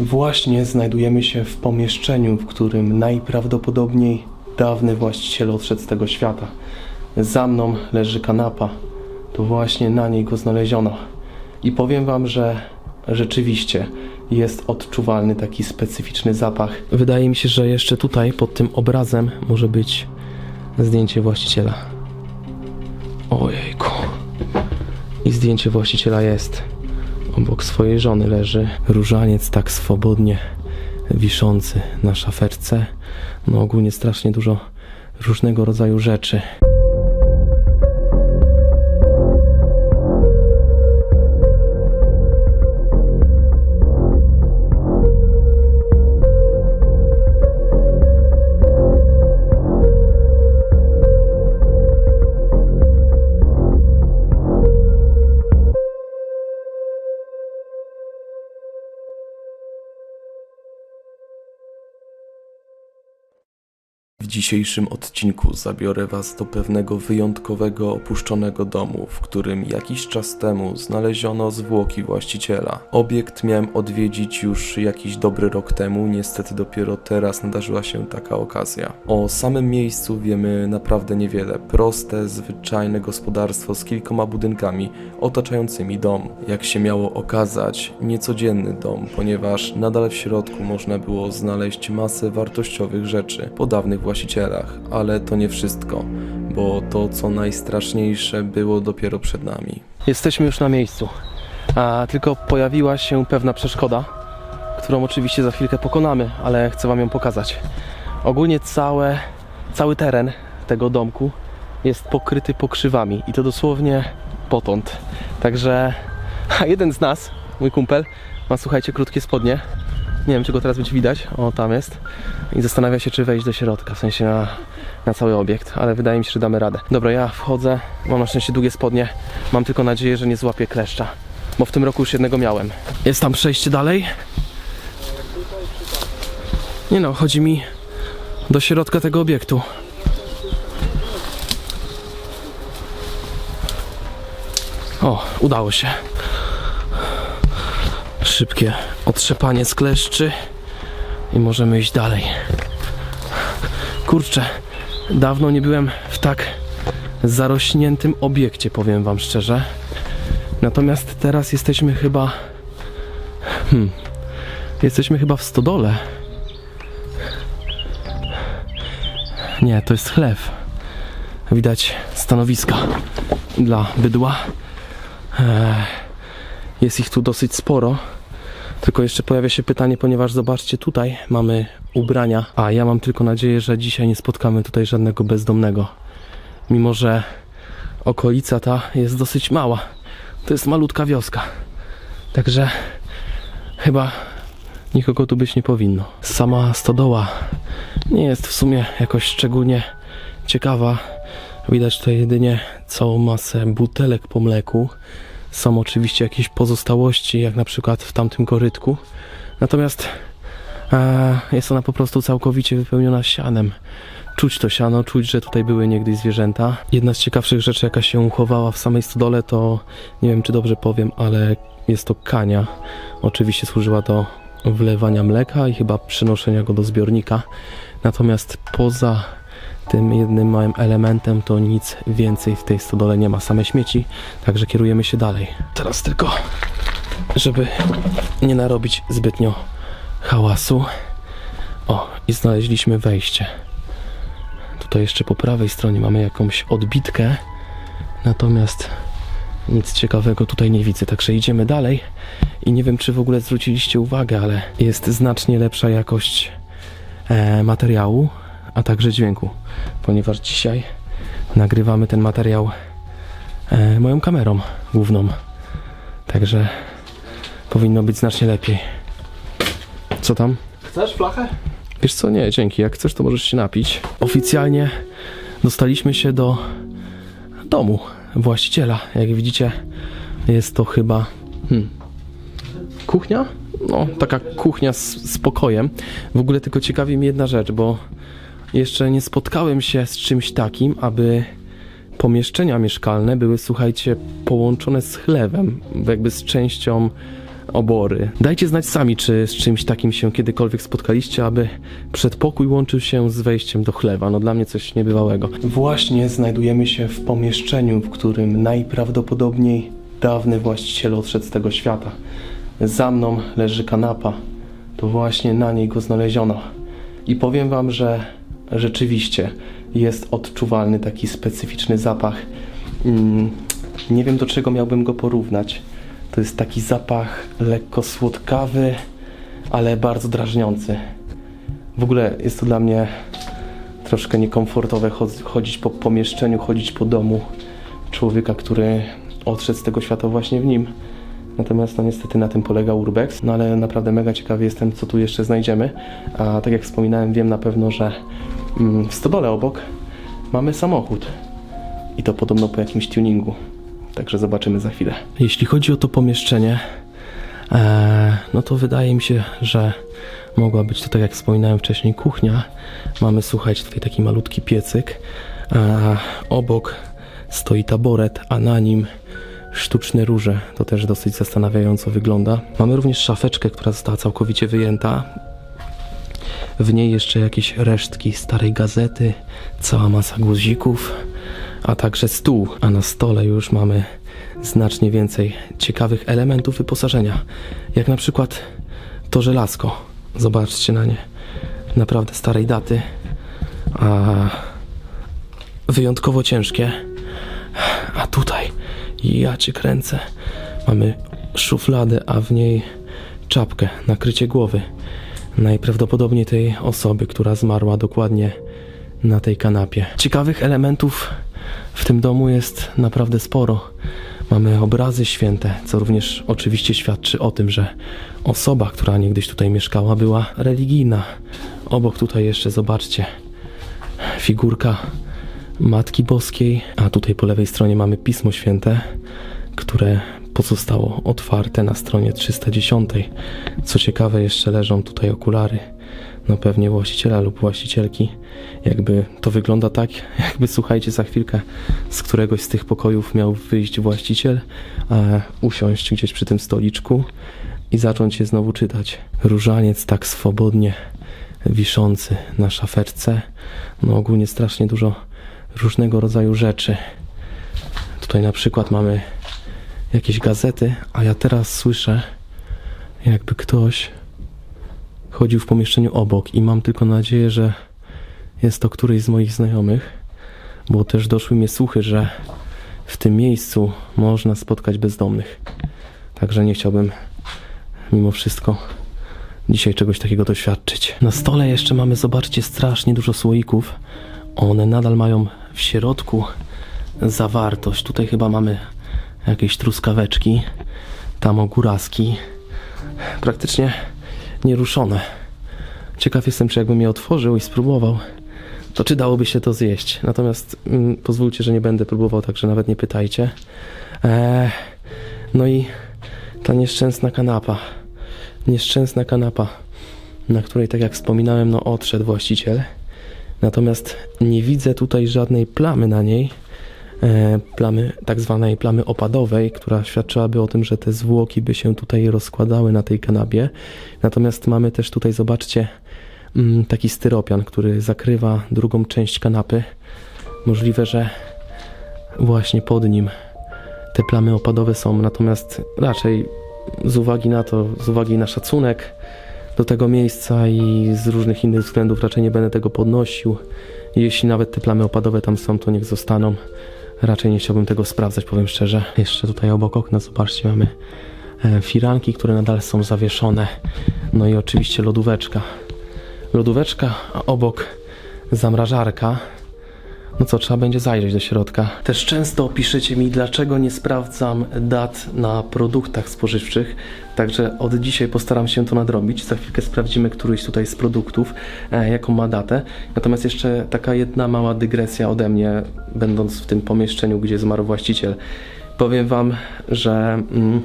Właśnie znajdujemy się w pomieszczeniu, w którym najprawdopodobniej dawny właściciel odszedł z tego świata. Za mną leży kanapa. To właśnie na niej go znaleziono. I powiem wam, że rzeczywiście jest odczuwalny taki specyficzny zapach. Wydaje mi się, że jeszcze tutaj pod tym obrazem może być zdjęcie właściciela. Ojejku. I zdjęcie właściciela jest. Obok swojej żony leży różaniec tak swobodnie wiszący na szaferce. No ogólnie strasznie dużo różnego rodzaju rzeczy. Dzisiejszym odcinku zabiorę Was do pewnego wyjątkowego opuszczonego domu, w którym jakiś czas temu znaleziono zwłoki właściciela. Obiekt miałem odwiedzić już jakiś dobry rok temu, niestety dopiero teraz nadarzyła się taka okazja. O samym miejscu wiemy naprawdę niewiele. Proste, zwyczajne gospodarstwo z kilkoma budynkami otaczającymi dom. Jak się miało okazać, niecodzienny dom, ponieważ nadal w środku można było znaleźć masę wartościowych rzeczy po dawnych właścicielach, ale to nie wszystko, bo to co najstraszniejsze było dopiero przed nami. Jesteśmy już na miejscu, a tylko pojawiła się pewna przeszkoda, którą oczywiście za chwilkę pokonamy, ale chcę Wam ją pokazać. Ogólnie całe, cały teren tego domku jest pokryty pokrzywami i to dosłownie potąd. Także a jeden z nas, mój kumpel, ma słuchajcie krótkie spodnie. Nie wiem, czy go teraz będzie widać. O, tam jest. I zastanawia się, czy wejść do środka, w sensie na, na cały obiekt, ale wydaje mi się, że damy radę. Dobra, ja wchodzę. Mam na szczęście długie spodnie. Mam tylko nadzieję, że nie złapię kleszcza, bo w tym roku już jednego miałem. Jest tam przejście dalej? Nie no, chodzi mi do środka tego obiektu. O, udało się. Szybkie otrzepanie z kleszczy i możemy iść dalej. Kurczę, dawno nie byłem w tak zarośniętym obiekcie, powiem wam szczerze. Natomiast teraz jesteśmy chyba. Hmm, jesteśmy chyba w stodole. Nie, to jest chlew. Widać stanowiska dla bydła. Eee, jest ich tu dosyć sporo. Tylko jeszcze pojawia się pytanie, ponieważ zobaczcie, tutaj mamy ubrania, a ja mam tylko nadzieję, że dzisiaj nie spotkamy tutaj żadnego bezdomnego. Mimo, że okolica ta jest dosyć mała. To jest malutka wioska. Także chyba nikogo tu być nie powinno. Sama stodoła nie jest w sumie jakoś szczególnie ciekawa. Widać tutaj jedynie całą masę butelek po mleku. Są oczywiście jakieś pozostałości, jak na przykład w tamtym korytku. Natomiast e, jest ona po prostu całkowicie wypełniona sianem. Czuć to siano, czuć, że tutaj były niegdyś zwierzęta. Jedna z ciekawszych rzeczy, jaka się uchowała w samej stodole, to nie wiem, czy dobrze powiem, ale jest to kania. Oczywiście służyła do wlewania mleka i chyba przenoszenia go do zbiornika. Natomiast poza tym jednym małym elementem to nic więcej w tej stodole nie ma, same śmieci, także kierujemy się dalej. Teraz tylko, żeby nie narobić zbytnio hałasu. O, i znaleźliśmy wejście. Tutaj jeszcze po prawej stronie mamy jakąś odbitkę, natomiast nic ciekawego tutaj nie widzę, także idziemy dalej. I nie wiem, czy w ogóle zwróciliście uwagę, ale jest znacznie lepsza jakość e, materiału, a także dźwięku, ponieważ dzisiaj nagrywamy ten materiał e, moją kamerą główną. Także powinno być znacznie lepiej. Co tam? Chcesz flachę? Wiesz co, nie, dzięki. Jak chcesz, to możesz się napić. Oficjalnie dostaliśmy się do domu właściciela. Jak widzicie, jest to chyba hmm, kuchnia? No, taka kuchnia z, z pokojem. W ogóle tylko ciekawi mnie jedna rzecz, bo jeszcze nie spotkałem się z czymś takim, aby pomieszczenia mieszkalne były, słuchajcie, połączone z chlewem, jakby z częścią obory. Dajcie znać sami, czy z czymś takim się kiedykolwiek spotkaliście, aby przedpokój łączył się z wejściem do chlewa. No dla mnie coś niebywałego. Właśnie znajdujemy się w pomieszczeniu, w którym najprawdopodobniej dawny właściciel odszedł z tego świata. Za mną leży kanapa. To właśnie na niej go znaleziono. I powiem wam, że rzeczywiście jest odczuwalny taki specyficzny zapach. Mm, nie wiem do czego miałbym go porównać. To jest taki zapach lekko słodkawy, ale bardzo drażniący. W ogóle jest to dla mnie troszkę niekomfortowe chod- chodzić po pomieszczeniu, chodzić po domu człowieka, który odszedł z tego świata właśnie w nim. Natomiast no niestety na tym polega Urbex. No ale naprawdę mega ciekawy jestem, co tu jeszcze znajdziemy. A tak jak wspominałem, wiem na pewno, że w stodole obok mamy samochód. I to podobno po jakimś tuningu. Także zobaczymy za chwilę. Jeśli chodzi o to pomieszczenie, e, no to wydaje mi się, że mogła być to, tak jak wspominałem wcześniej, kuchnia. Mamy, słuchajcie, tutaj taki malutki piecyk. E, obok stoi taboret, a na nim sztuczne róże. To też dosyć zastanawiająco wygląda. Mamy również szafeczkę, która została całkowicie wyjęta. W niej jeszcze jakieś resztki starej gazety, cała masa guzików, a także stół. A na stole już mamy znacznie więcej ciekawych elementów wyposażenia, jak na przykład to żelazko. Zobaczcie na nie. Naprawdę starej daty, a wyjątkowo ciężkie. A tutaj, ja cię kręcę. Mamy szufladę, a w niej czapkę, nakrycie głowy. Najprawdopodobniej tej osoby, która zmarła dokładnie na tej kanapie. Ciekawych elementów w tym domu jest naprawdę sporo. Mamy obrazy święte, co również oczywiście świadczy o tym, że osoba, która niegdyś tutaj mieszkała, była religijna. Obok tutaj jeszcze zobaczcie figurka Matki Boskiej, a tutaj po lewej stronie mamy Pismo Święte, które pozostało otwarte na stronie 310. Co ciekawe, jeszcze leżą tutaj okulary. No pewnie właściciela lub właścicielki. Jakby to wygląda tak, jakby słuchajcie, za chwilkę z któregoś z tych pokojów miał wyjść właściciel, usiąść gdzieś przy tym stoliczku i zacząć je znowu czytać. Różaniec tak swobodnie wiszący na szafeczce. No ogólnie strasznie dużo różnego rodzaju rzeczy. Tutaj na przykład mamy jakieś gazety, a ja teraz słyszę, jakby ktoś chodził w pomieszczeniu obok i mam tylko nadzieję, że jest to któryś z moich znajomych, bo też doszły mnie słuchy, że w tym miejscu można spotkać bezdomnych. Także nie chciałbym mimo wszystko dzisiaj czegoś takiego doświadczyć. Na stole jeszcze mamy, zobaczcie, strasznie dużo słoików. One nadal mają w środku zawartość. Tutaj chyba mamy jakieś truskaweczki, tam ogóraski. Praktycznie nieruszone. Ciekaw jestem, czy jakbym je otworzył i spróbował, to czy dałoby się to zjeść. Natomiast mm, pozwólcie, że nie będę próbował, także nawet nie pytajcie. Eee, no i ta nieszczęsna kanapa. Nieszczęsna kanapa, na której, tak jak wspominałem, no odszedł właściciel. Natomiast nie widzę tutaj żadnej plamy na niej, plamy, tak zwanej plamy opadowej, która świadczyłaby o tym, że te zwłoki by się tutaj rozkładały na tej kanapie. Natomiast mamy też tutaj, zobaczcie, mm, taki styropian, który zakrywa drugą część kanapy. Możliwe, że właśnie pod nim te plamy opadowe są, natomiast raczej z uwagi na to, z uwagi na szacunek do tego miejsca i z różnych innych względów raczej nie będę tego podnosił. Jeśli nawet te plamy opadowe tam są, to niech zostaną. Raczej nie chciałbym tego sprawdzać, powiem szczerze. Jeszcze tutaj obok okna, zobaczcie, mamy e, firanki, które nadal są zawieszone. No i oczywiście lodóweczka. Lodóweczka, a obok zamrażarka. No co, trzeba będzie zajrzeć do środka. Też często piszecie mi, dlaczego nie sprawdzam dat na produktach spożywczych. Także od dzisiaj postaram się to nadrobić. Za chwilkę sprawdzimy któryś tutaj z produktów, e, jaką ma datę. Natomiast jeszcze taka jedna mała dygresja ode mnie, będąc w tym pomieszczeniu, gdzie zmarł właściciel. Powiem Wam, że mm,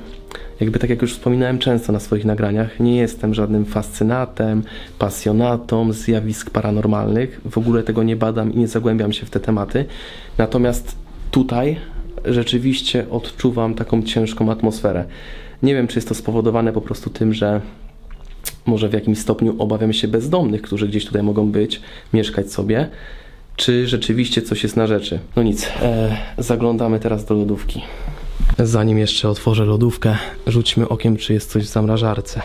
jakby tak jak już wspominałem często na swoich nagraniach, nie jestem żadnym fascynatem, pasjonatą zjawisk paranormalnych. W ogóle tego nie badam i nie zagłębiam się w te tematy. Natomiast tutaj rzeczywiście odczuwam taką ciężką atmosferę. Nie wiem, czy jest to spowodowane po prostu tym, że może w jakimś stopniu obawiam się bezdomnych, którzy gdzieś tutaj mogą być, mieszkać sobie, czy rzeczywiście coś jest na rzeczy. No nic, e, zaglądamy teraz do lodówki. Zanim jeszcze otworzę lodówkę, rzućmy okiem, czy jest coś w zamrażarce.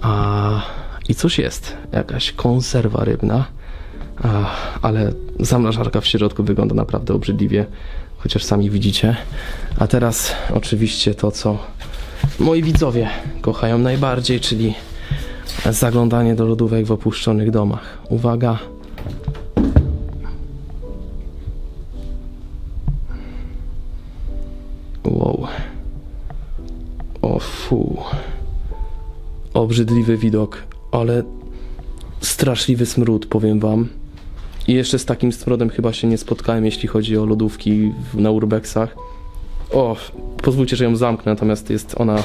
A i coś jest, jakaś konserwa rybna, A, ale zamrażarka w środku wygląda naprawdę obrzydliwie, chociaż sami widzicie. A teraz oczywiście to, co moi widzowie kochają najbardziej, czyli zaglądanie do lodówek w opuszczonych domach. Uwaga. Wow. O fu. Obrzydliwy widok, ale straszliwy smród, powiem wam. I jeszcze z takim smrodem chyba się nie spotkałem, jeśli chodzi o lodówki w, na urbexach. O, pozwólcie, że ją zamknę, natomiast jest ona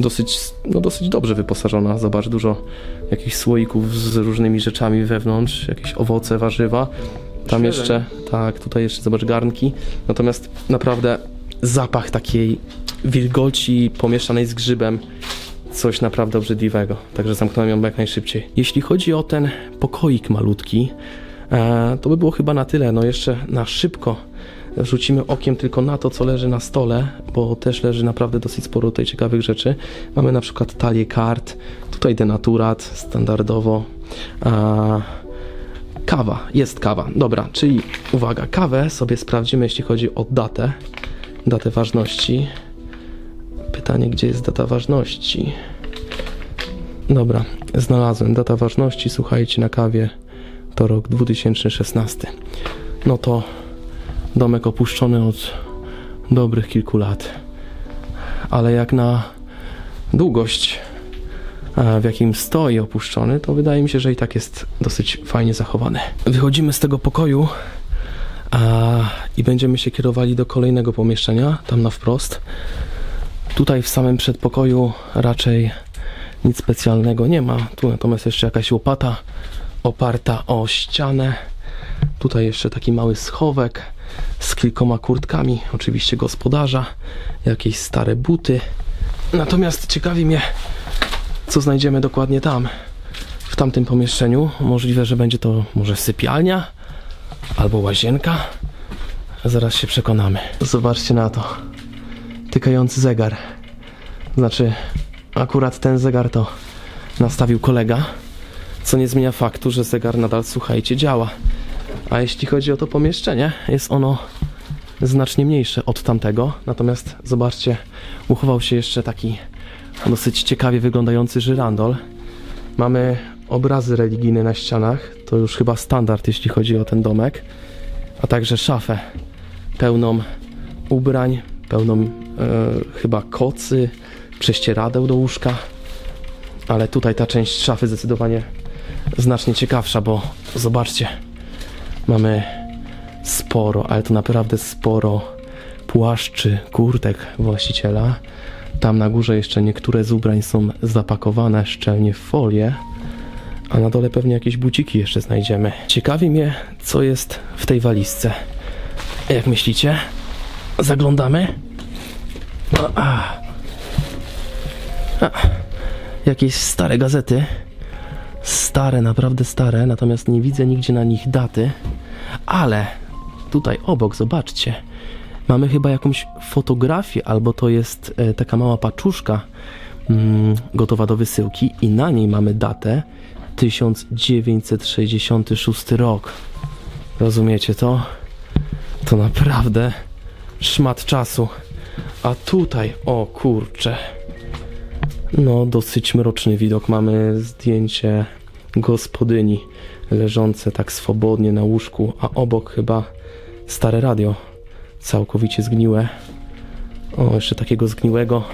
dosyć, no dosyć dobrze wyposażona. Zobacz, dużo jakichś słoików z różnymi rzeczami wewnątrz, jakieś owoce, warzywa. Tam Świeże, jeszcze, tak, tutaj jeszcze zobacz garnki. Natomiast naprawdę zapach takiej wilgoci pomieszanej z grzybem coś naprawdę obrzydliwego. Także zamknąłem ją jak najszybciej. Jeśli chodzi o ten pokoik malutki, e, to by było chyba na tyle. No jeszcze na szybko rzucimy okiem tylko na to, co leży na stole, bo też leży naprawdę dosyć sporo tutaj ciekawych rzeczy. Mamy na przykład talię kart, tutaj denaturat standardowo. Kawa, jest kawa. Dobra, czyli uwaga, kawę sobie sprawdzimy, jeśli chodzi o datę, datę ważności. Pytanie, gdzie jest data ważności? Dobra, znalazłem. Data ważności, słuchajcie, na kawie to rok 2016. No to domek opuszczony od dobrych kilku lat. Ale jak na długość, e, w jakim stoi opuszczony, to wydaje mi się, że i tak jest dosyć fajnie zachowany. Wychodzimy z tego pokoju i będziemy się kierowali do kolejnego pomieszczenia, tam na wprost. Tutaj w samym przedpokoju raczej nic specjalnego nie ma. Tu natomiast jeszcze jakaś łopata oparta o ścianę. Tutaj jeszcze taki mały schowek z kilkoma kurtkami, oczywiście gospodarza, jakieś stare buty. Natomiast ciekawi mnie, co znajdziemy dokładnie tam, w tamtym pomieszczeniu. Możliwe, że będzie to może sypialnia albo łazienka. Zaraz się przekonamy. Zobaczcie na to tykający zegar. Znaczy, akurat ten zegar to nastawił kolega, co nie zmienia faktu, że zegar nadal, słuchajcie, działa. A jeśli chodzi o to pomieszczenie, jest ono znacznie mniejsze od tamtego. Natomiast zobaczcie, uchował się jeszcze taki dosyć ciekawie wyglądający żyrandol. Mamy obrazy religijne na ścianach, to już chyba standard, jeśli chodzi o ten domek, a także szafę pełną ubrań, pełną e, chyba kocy, prześcieradeł do łóżka. Ale tutaj ta część szafy zdecydowanie znacznie ciekawsza, bo zobaczcie, mamy sporo, ale to naprawdę sporo płaszczy, kurtek właściciela. Tam na górze jeszcze niektóre z ubrań są zapakowane szczelnie w folię, a na dole pewnie jakieś buciki jeszcze znajdziemy. Ciekawi mnie, co jest w tej walizce. Jak myślicie? Zaglądamy? O, a. A. Jakieś stare gazety. Stare, naprawdę stare, natomiast nie widzę nigdzie na nich daty. Ale tutaj obok, zobaczcie. Mamy chyba jakąś fotografię, albo to jest e, taka mała paczuszka mm, gotowa do wysyłki, i na niej mamy datę 1966 rok. Rozumiecie to? To naprawdę szmat czasu. A tutaj, o kurcze. No, dosyć mroczny widok. Mamy zdjęcie gospodyni leżące tak swobodnie na łóżku, a obok chyba stare radio, całkowicie zgniłe. O, jeszcze takiego zgniłego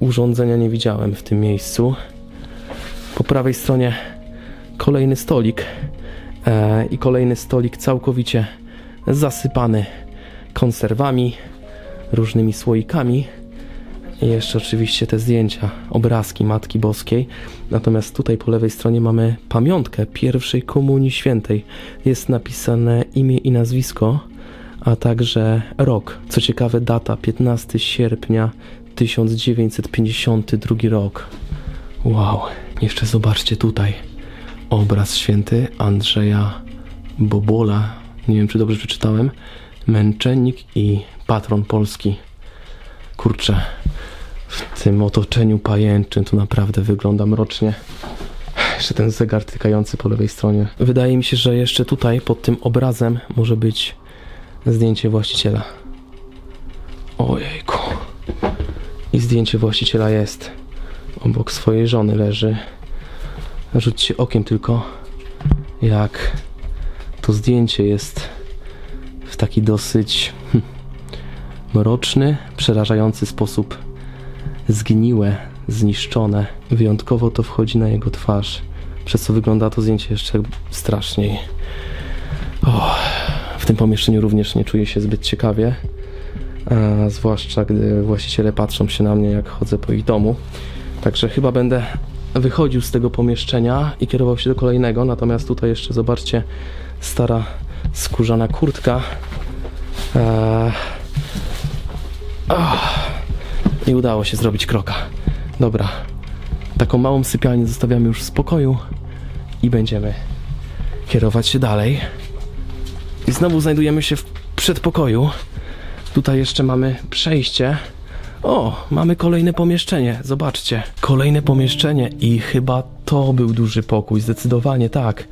urządzenia nie widziałem w tym miejscu. Po prawej stronie kolejny stolik e, i kolejny stolik całkowicie zasypany konserwami, różnymi słoikami. I jeszcze oczywiście te zdjęcia, obrazki Matki Boskiej. Natomiast tutaj po lewej stronie mamy pamiątkę pierwszej komunii świętej. Jest napisane imię i nazwisko, a także rok. Co ciekawe, data 15 sierpnia 1952 rok. Wow, jeszcze zobaczcie tutaj. Obraz święty Andrzeja Bobola. Nie wiem, czy dobrze przeczytałem. Męczennik i patron Polski. Kurczę, w tym otoczeniu pajęczym to naprawdę wygląda mrocznie. Jeszcze ten zegar tykający po lewej stronie. Wydaje mi się, że jeszcze tutaj pod tym obrazem może być zdjęcie właściciela. Ojejku. I zdjęcie właściciela jest. Obok swojej żony leży. Rzućcie okiem tylko, jak to zdjęcie jest w taki dosyć hm, mroczny, przerażający sposób zgniłe, zniszczone. Wyjątkowo to wchodzi na jego twarz, przez co wygląda to zdjęcie jeszcze straszniej. W tym pomieszczeniu również nie czuję się zbyt ciekawie, zwłaszcza gdy właściciele patrzą się na mnie, jak chodzę po ich domu. Także chyba będę wychodził z tego pomieszczenia i kierował się do kolejnego. Natomiast tutaj jeszcze zobaczcie, stara skórzana kurtka. Eee... Nie udało się zrobić kroka. Dobra, taką małą sypialnię zostawiamy już w spokoju i będziemy kierować się dalej. I znowu znajdujemy się w przedpokoju. Tutaj jeszcze mamy przejście. O, mamy kolejne pomieszczenie. Zobaczcie. Kolejne pomieszczenie i chyba to był duży pokój. Zdecydowanie tak.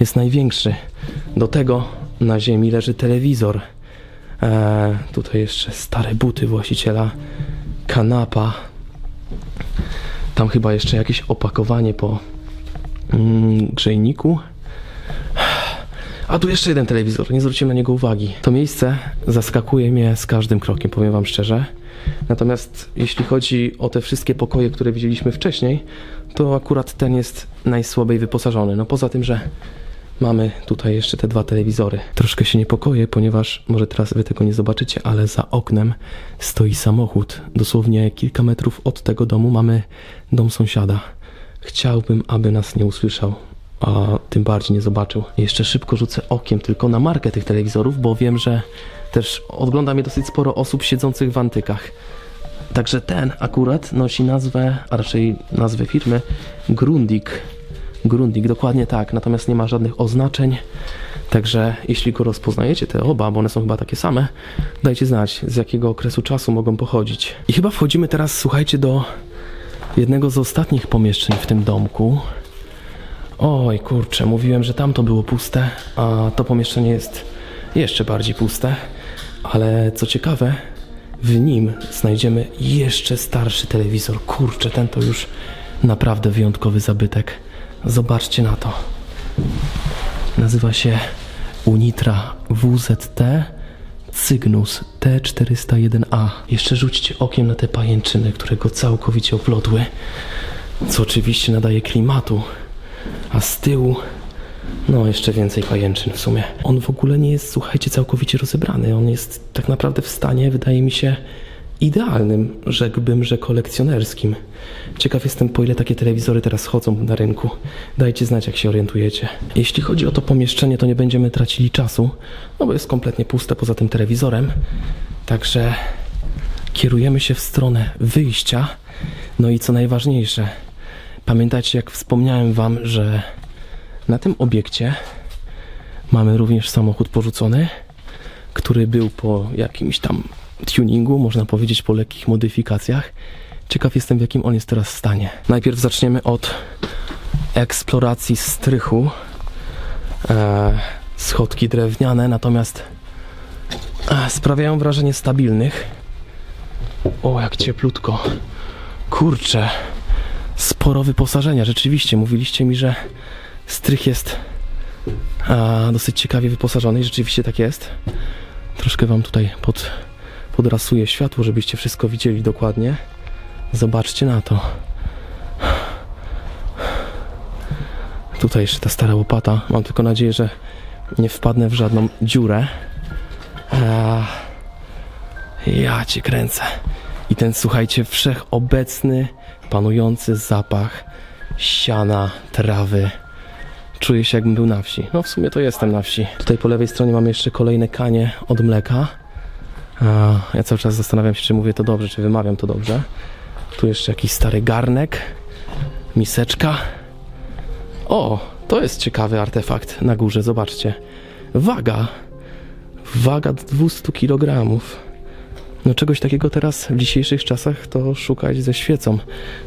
Jest największy. Do tego na ziemi leży telewizor. Eee, tutaj jeszcze stare buty właściciela. Kanapa. Tam chyba jeszcze jakieś opakowanie po mm, grzejniku. A tu jeszcze jeden telewizor, nie zwróciłem na niego uwagi. To miejsce zaskakuje mnie z każdym krokiem, powiem Wam szczerze. Natomiast jeśli chodzi o te wszystkie pokoje, które widzieliśmy wcześniej, to akurat ten jest najsłabiej wyposażony. No poza tym, że mamy tutaj jeszcze te dwa telewizory. Troszkę się niepokoję, ponieważ może teraz Wy tego nie zobaczycie, ale za oknem stoi samochód. Dosłownie kilka metrów od tego domu mamy dom sąsiada. Chciałbym, aby nas nie usłyszał a tym bardziej nie zobaczył. Jeszcze szybko rzucę okiem tylko na markę tych telewizorów, bo wiem, że też ogląda mnie dosyć sporo osób siedzących w antykach. Także ten akurat nosi nazwę, a raczej nazwę firmy Grundig. Grundig, dokładnie tak, natomiast nie ma żadnych oznaczeń. Także jeśli go rozpoznajecie, te oba, bo one są chyba takie same, dajcie znać, z jakiego okresu czasu mogą pochodzić. I chyba wchodzimy teraz, słuchajcie, do jednego z ostatnich pomieszczeń w tym domku. Oj, kurczę, mówiłem, że tamto było puste, a to pomieszczenie jest jeszcze bardziej puste. Ale co ciekawe, w nim znajdziemy jeszcze starszy telewizor. Kurczę, ten to już naprawdę wyjątkowy zabytek. Zobaczcie na to. Nazywa się Unitra WZT Cygnus T401A. Jeszcze rzućcie okiem na te pajęczyny, które go całkowicie oplotły, co oczywiście nadaje klimatu. A z tyłu, no jeszcze więcej pajęczyn w sumie. On w ogóle nie jest, słuchajcie, całkowicie rozebrany. On jest tak naprawdę w stanie, wydaje mi się, idealnym, rzekłbym, że kolekcjonerskim. Ciekaw jestem, po ile takie telewizory teraz chodzą na rynku. Dajcie znać, jak się orientujecie. Jeśli chodzi o to pomieszczenie, to nie będziemy tracili czasu, no bo jest kompletnie puste poza tym telewizorem. Także kierujemy się w stronę wyjścia. No i co najważniejsze, Pamiętacie, jak wspomniałem Wam, że na tym obiekcie mamy również samochód porzucony, który był po jakimś tam tuningu, można powiedzieć po lekkich modyfikacjach. Ciekaw jestem, w jakim on jest teraz stanie. Najpierw zaczniemy od eksploracji strychu. E, schodki drewniane, natomiast e, sprawiają wrażenie stabilnych. O, jak cieplutko. Kurczę sporo wyposażenia. Rzeczywiście, mówiliście mi, że strych jest a, dosyć ciekawie wyposażony i rzeczywiście tak jest. Troszkę wam tutaj pod, podrasuję światło, żebyście wszystko widzieli dokładnie. Zobaczcie na to. Tutaj jeszcze ta stara łopata. Mam tylko nadzieję, że nie wpadnę w żadną dziurę. A, ja cię kręcę. I ten, słuchajcie, wszechobecny panujący zapach siana, trawy. Czuję się jakbym był na wsi. No w sumie to jestem na wsi. Tutaj po lewej stronie mamy jeszcze kolejne kanie od mleka. Ja cały czas zastanawiam się, czy mówię to dobrze, czy wymawiam to dobrze. Tu jeszcze jakiś stary garnek, miseczka. O, to jest ciekawy artefakt na górze, zobaczcie. Waga. Waga 200 kg. No czegoś takiego teraz w dzisiejszych czasach to szukać ze świecą.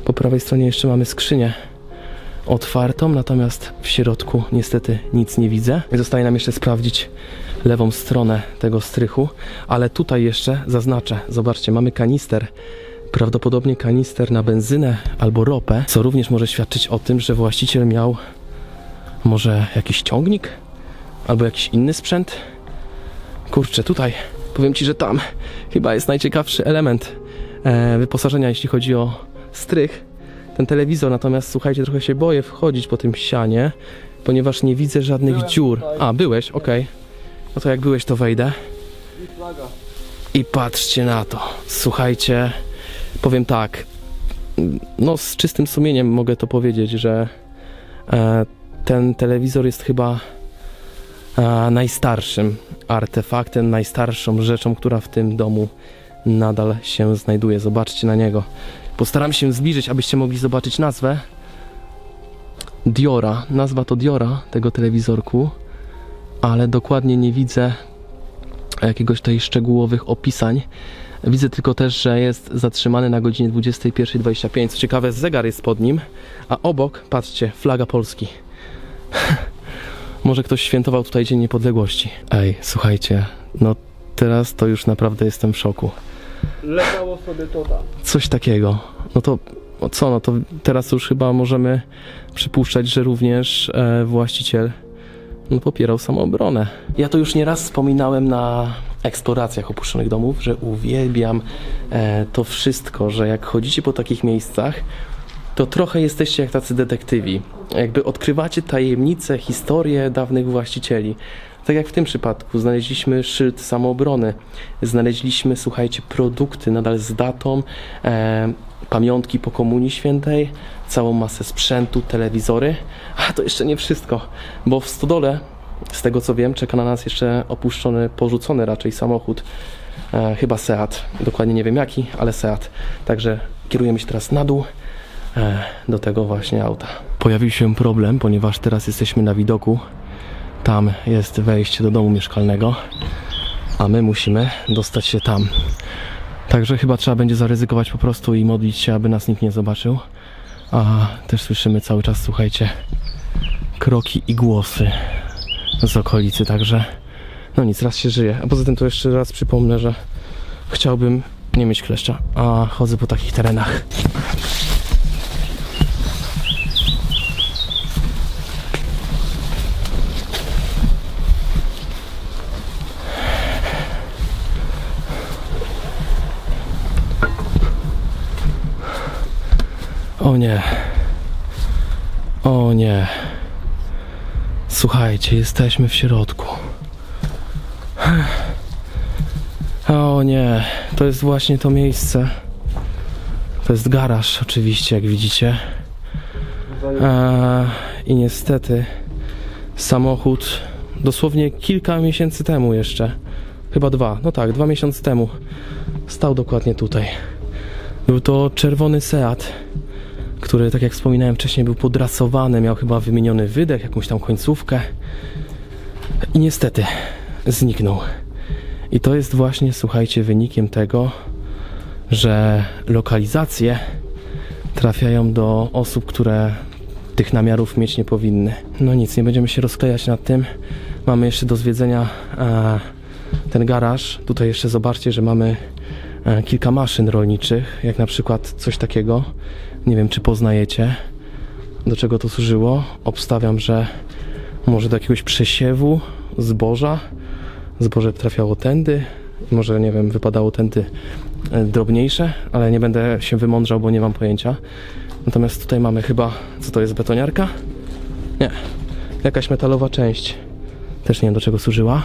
Po prawej stronie jeszcze mamy skrzynię otwartą, natomiast w środku niestety nic nie widzę. Zostaje nam jeszcze sprawdzić lewą stronę tego strychu, ale tutaj jeszcze zaznaczę, zobaczcie, mamy kanister, prawdopodobnie kanister na benzynę albo ropę, co również może świadczyć o tym, że właściciel miał może jakiś ciągnik albo jakiś inny sprzęt. Kurczę, tutaj powiem Ci, że tam chyba jest najciekawszy element e, wyposażenia, jeśli chodzi o strych ten telewizor, natomiast słuchajcie, trochę się boję wchodzić po tym sianie, ponieważ nie widzę żadnych Byłem dziur. tutaj. A, byłeś, okej. No to jak byłeś, to wejdę. I flaga. I patrzcie na to. Słuchajcie, powiem tak. No, z czystym sumieniem mogę to powiedzieć, że e, ten telewizor jest chyba najstarszym artefaktem, najstarszą rzeczą, która w tym domu nadal się znajduje. Zobaczcie na niego. Postaram się zbliżyć, abyście mogli zobaczyć nazwę. Diora. Nazwa to Diora tego telewizorku, ale dokładnie nie widzę jakiegoś tutaj szczegółowych opisań. Widzę tylko też, że jest zatrzymany na godzinie 21.25. Co ciekawe, zegar jest pod nim, a obok, patrzcie, flaga Polski. Może ktoś świętował tutaj Dzień Niepodległości. Ej, słuchajcie, no teraz to już naprawdę jestem w szoku. Leżało sobie to tam. Coś takiego. No to o co, no to teraz już chyba możemy przypuszczać, że również e, właściciel no, popierał samoobronę. Ja to już nieraz wspominałem na eksploracjach opuszczonych domów, że uwielbiam e, to wszystko, że jak chodzicie po takich miejscach, to trochę jesteście jak tacy detektywi. Jakby odkrywacie tajemnice, historie dawnych właścicieli. Tak jak w tym przypadku, znaleźliśmy szyld samoobrony, znaleźliśmy, słuchajcie, produkty nadal z datą, e, pamiątki po Komunii Świętej, całą masę sprzętu, telewizory. A to jeszcze nie wszystko, bo w stodole, z tego co wiem, czeka na nas jeszcze opuszczony, porzucony raczej samochód, e, chyba Seat. Dokładnie nie wiem jaki, ale Seat. Także kierujemy się teraz na dół do tego właśnie auta. Pojawił się problem, ponieważ teraz jesteśmy na widoku. Tam jest wejście do domu mieszkalnego, a my musimy dostać się tam. Także chyba trzeba będzie zaryzykować po prostu i modlić się, aby nas nikt nie zobaczył. A też słyszymy cały czas, słuchajcie, kroki i głosy z okolicy, także no nic, raz się żyje. A poza tym to jeszcze raz przypomnę, że chciałbym nie mieć kleszcza, a chodzę po takich terenach. O nie. O nie. Słuchajcie, jesteśmy w środku. O nie, to jest właśnie to miejsce. To jest garaż, oczywiście, jak widzicie. A, I niestety samochód dosłownie kilka miesięcy temu jeszcze, chyba dwa, no tak, dwa miesiące temu, stał dokładnie tutaj. Był to czerwony Seat który, tak jak wspominałem wcześniej, był podrasowany, miał chyba wymieniony wydech, jakąś tam końcówkę i niestety zniknął. I to jest właśnie, słuchajcie, wynikiem tego, że lokalizacje trafiają do osób, które tych namiarów mieć nie powinny. No nic, nie będziemy się rozklejać nad tym. Mamy jeszcze do zwiedzenia e, ten garaż. Tutaj jeszcze zobaczcie, że mamy e, kilka maszyn rolniczych, jak na przykład coś takiego. Nie wiem, czy poznajecie, do czego to służyło. Obstawiam, że może do jakiegoś przesiewu zboża. Zboże trafiało tędy, może nie wiem, wypadało tędy e, drobniejsze, ale nie będę się wymądrzał, bo nie mam pojęcia. Natomiast tutaj mamy chyba, co to jest, betoniarka? Nie, jakaś metalowa część. Też nie wiem, do czego służyła.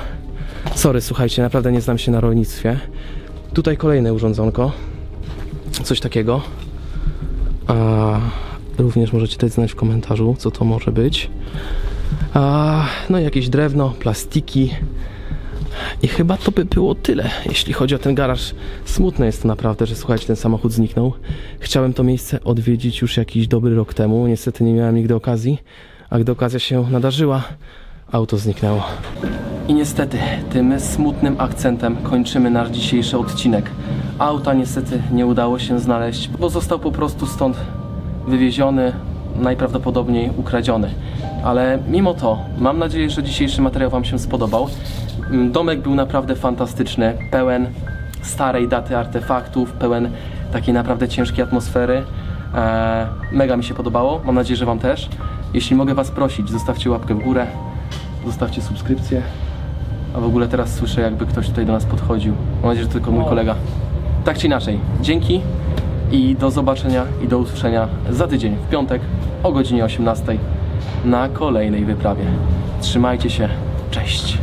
Sorry, słuchajcie, naprawdę nie znam się na rolnictwie. Tutaj kolejne urządzonko. Coś takiego. A również możecie dać znać w komentarzu, co to może być. A, no jakieś drewno, plastiki, I chyba to by było tyle, jeśli chodzi o ten garaż. Smutne jest to naprawdę, że słuchajcie, ten samochód zniknął. Chciałem to miejsce odwiedzić już jakiś dobry rok temu. Niestety nie miałem nigdy okazji, a gdy okazja się nadarzyła, auto zniknęło. I niestety, tym smutnym akcentem kończymy nasz dzisiejszy odcinek. Auta niestety nie udało się znaleźć, bo został po prostu stąd wywieziony, najprawdopodobniej ukradziony. Ale mimo to, mam nadzieję, że dzisiejszy materiał Wam się spodobał. Mm, Domek był naprawdę fantastyczny, pełen starej daty artefaktów, pełen takiej naprawdę ciężkiej atmosfery. Eee, mega mi się podobało, mam nadzieję, że Wam też. Jeśli mogę Was prosić, zostawcie łapkę w górę, zostawcie subskrypcję. A w ogóle teraz słyszę, jakby ktoś tutaj do nas podchodził. Mam nadzieję, że to tylko mój kolega. Tak czy inaczej, dzięki i do zobaczenia i do usłyszenia za tydzień w piątek o godzinie 18 na kolejnej wyprawie. Trzymajcie się, cześć!